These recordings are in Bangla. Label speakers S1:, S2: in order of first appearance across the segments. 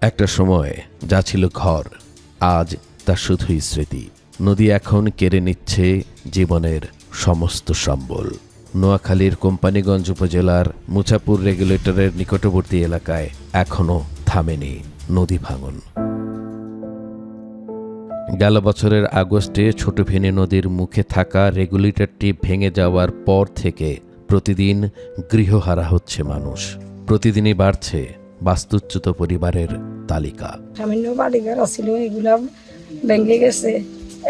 S1: একটা সময় যা ছিল ঘর, আজ তা শুধুই স্মৃতি। নদী এখন কেড়ে নিচ্ছে জীবনের সমস্ত সম্বল। নোয়াখালীর কোম্পানিগঞ্জ উপজেলার মুছাপুর রেগুলেটরের নিকটবর্তী এলাকায় এখনও থামেনি নদী ভাঙন। গেল বছরের আগস্টে ছোট ফেনী নদীর মুখে থাকা রেগুলেটরটি ভেঙে যাওয়ার পর থেকে প্রতিদিন গৃহহারা হচ্ছে মানুষ। প্রতিদিনই বাড়ছে বাস্তুচ্যুত পরিবারের তালিকা।
S2: সামান্য বাড়িঘর ছিল এগুলা ভেঙে গেছে।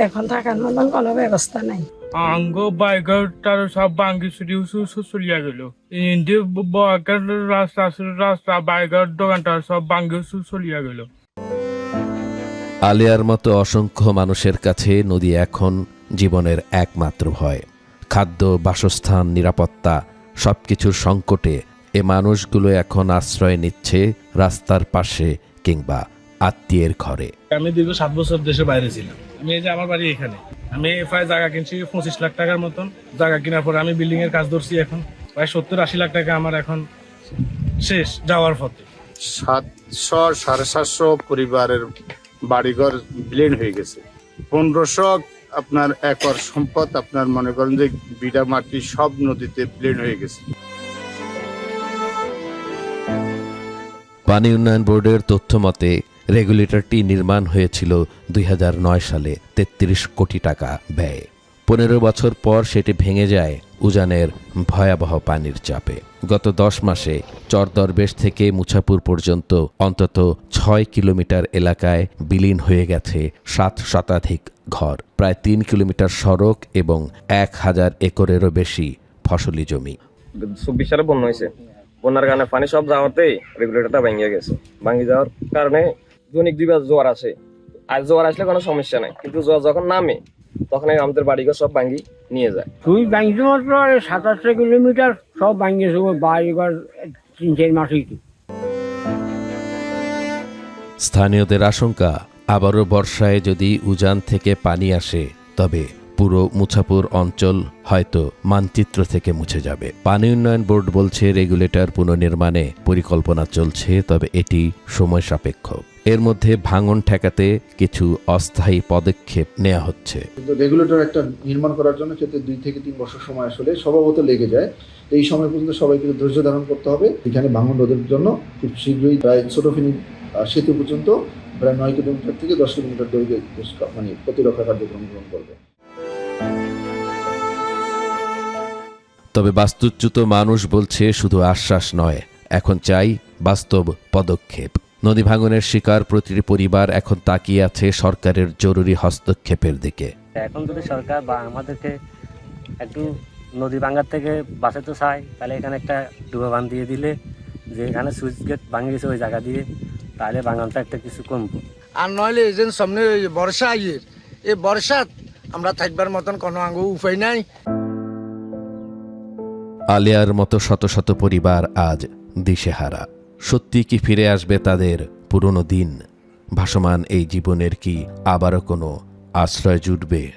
S2: এখন থাকার মতন কোনো ব্যবস্থা নাই।
S3: আঙ্গ বাইকার তার সব বাঙ্গি ছুটি চলিয়া গেল। ইন্দি বাইকার রাস্তা রাস্তা বাইকার দোকানটা সব বাঙ্গি চলিয়া গেল।
S1: আলিয়ার মতো অসংখ্য মানুষের কাছে নদী এখন জীবনের একমাত্র ভয়। খাদ্য বাসস্থান নিরাপত্তা সবকিছুর সংকটে এ মানুষগুলো এখন আশ্রয় নিচ্ছে রাস্তার পাশে কিংবা আত্মীয়ের ঘরে।
S4: আমি দীর্ঘ সাত বছর দেশে বাইরে ছিলাম। আমি এই যে আমার বাড়ি এখানে আমি প্রায় জায়গা কিনছি পঁচিশ লাখ টাকার মতন জায়গা কেনার পরে আমি বিল্ডিং এর কাজ ধরছি এখন। প্রায় সত্তর আশি লাখ টাকা আমার এখন শেষ যাওয়ার পথে।
S5: সাতশো সাড়ে সাতশো পরিবারের বাড়িঘর ব্লেন হয়ে গেছে। পনেরোশো আপনার একর সম্পদ আপনার মনে করেন যে বিড়া মাটি সব নদীতে ব্লেন হয়ে গেছে।
S1: পানি উন্নয়ন বোর্ডের তথ্য মতে, রেগুলেটরটি নির্মাণ হয়েছিল দুই হাজার নয় সালে ৩৩ কোটি টাকা ব্যয়। পনেরো বছর পর সেটি ভেঙে যায় উজানের ভয়াবহ পানির চাপে। গত দশ মাসে চরদরবেশ থেকে মুছাপুর পর্যন্ত অন্তত ছয় কিলোমিটার এলাকায় বিলীন হয়ে গেছে সাত শতাধিক ঘর। প্রায় তিন কিলোমিটার সড়ক এবং এক হাজার একরেরও বেশি ফসলি জমি।
S6: চব্বিশ সালে বন্যা হয়েছে। বন্যার কারণে পানি সব যাওয়াতেই রেগুলেটরটা ভেঙে গেছে। ভাঙি যাওয়ার কারণে দৈনিক দুইবার জোয়ার আসে। আর জোয়ার আসলে কোনো সমস্যা নাই কিন্তু জোয়ার যখন নামে তখন আমাদের বাড়িঘর সব ভাঙ্গি নিয়ে যায়।
S7: তুই ভাঙছি মাত্র সাতাশটা কিলোমিটার সব ভাঙিয়েছে বাড়িঘর তিন চার মাসেই
S1: স্থানীয়দের আশঙ্কা আবারও বর্ষায় যদি উজান থেকে পানি আসে তবে পুরো মুছাপুর অঞ্চল হয়তো মানচিত্র থেকে মুছে যাবে। পানি উন্নয়ন বোর্ড বলছে রেগুলেটর পুনর্নির্মাণে পরিকল্পনা চলছে, তবে এটি সময় সাপেক্ষ। এর মধ্যে ভাঙন ঠেকাতে কিছু অস্থায়ী পদক্ষেপ নেওয়া হচ্ছে।
S8: কিন্তু রেগুলেটর একটা নির্মাণ করার জন্য ক্ষেত্রে দুই থেকে তিন বছর সময় আসলে স্বভাবত লেগে যায় এই সময় পর্যন্ত সবাইকে ধৈর্য ধারণ করতে হবে। এখানে ভাঙন রোধের জন্য খুব শীঘ্রই প্রায় ছোট ফিনি সেতু পর্যন্ত প্রায় নয় কিলোমিটার থেকে দশ কিলোমিটার দৈর্ঘ্যে মানে প্রতিরক্ষা কার্যক্রম গ্রহণ করবে।
S1: তবে বাস্তুচ্যুত মানুষ বলছে শুধু আশ্বাস নয় এখন চাই বাস্তব পদক্ষেপ। নদী ভাঙনের শিকার প্রতিটি পরিবার এখন তাকিয়ে আছে সরকারের জরুরি হস্তক্ষেপের দিকে।
S9: এখন যদি সরকার বা আমাদেরকে একটু নদী ভাঙার থেকে বাঁচাতে চায় তাহলে এখানে একটা ডুবা বাঁধ দিয়ে দিলে যে এখানে সুইচ গেট ভাঙে গেছে ওই জায়গা দিয়ে তাহলে বাগানটা একটা কিছু কমবো।
S10: আর নইলে এই যে সামনে বর্ষা আইয়ের এই বর্ষাত আমরা থাকবার মতন কোনো আঙ্গ উপায় নাই।
S1: আলিয়ার মতো শত শত পরিবার আজ দিশেহারা। সত্যি কি ফিরে আসবে তাদের পুরনো দিন? ভাসমান এই জীবনের কি আবারও কোনো আশ্রয় জুটবে?